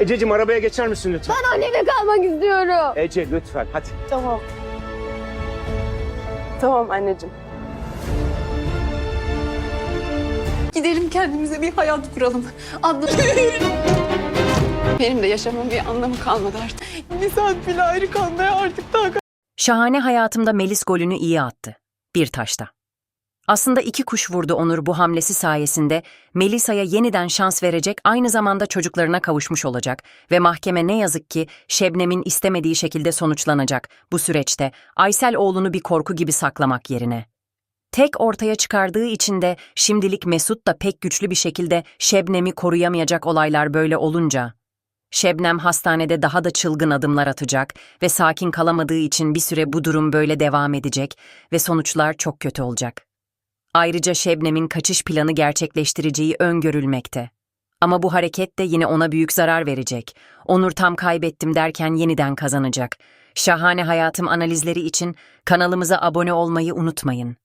Ececiğim arabaya geçer misin lütfen? Ben anneme kalmak istiyorum. Ece lütfen hadi. Tamam. Tamam anneciğim. Gidelim kendimize bir hayat kuralım. Adlı... Benim de yaşamın bir anlamı kalmadı artık. Bir saat bile ayrı kalmaya artık daha Şahane hayatımda Melis golünü iyi attı. Bir taşta. Aslında iki kuş vurdu Onur bu hamlesi sayesinde Melisa'ya yeniden şans verecek aynı zamanda çocuklarına kavuşmuş olacak ve mahkeme ne yazık ki Şebnem'in istemediği şekilde sonuçlanacak bu süreçte Aysel oğlunu bir korku gibi saklamak yerine. Tek ortaya çıkardığı için de şimdilik Mesut da pek güçlü bir şekilde Şebnem'i koruyamayacak olaylar böyle olunca. Şebnem hastanede daha da çılgın adımlar atacak ve sakin kalamadığı için bir süre bu durum böyle devam edecek ve sonuçlar çok kötü olacak. Ayrıca Şebnem'in kaçış planı gerçekleştireceği öngörülmekte. Ama bu hareket de yine ona büyük zarar verecek. Onur tam kaybettim derken yeniden kazanacak. Şahane Hayatım analizleri için kanalımıza abone olmayı unutmayın.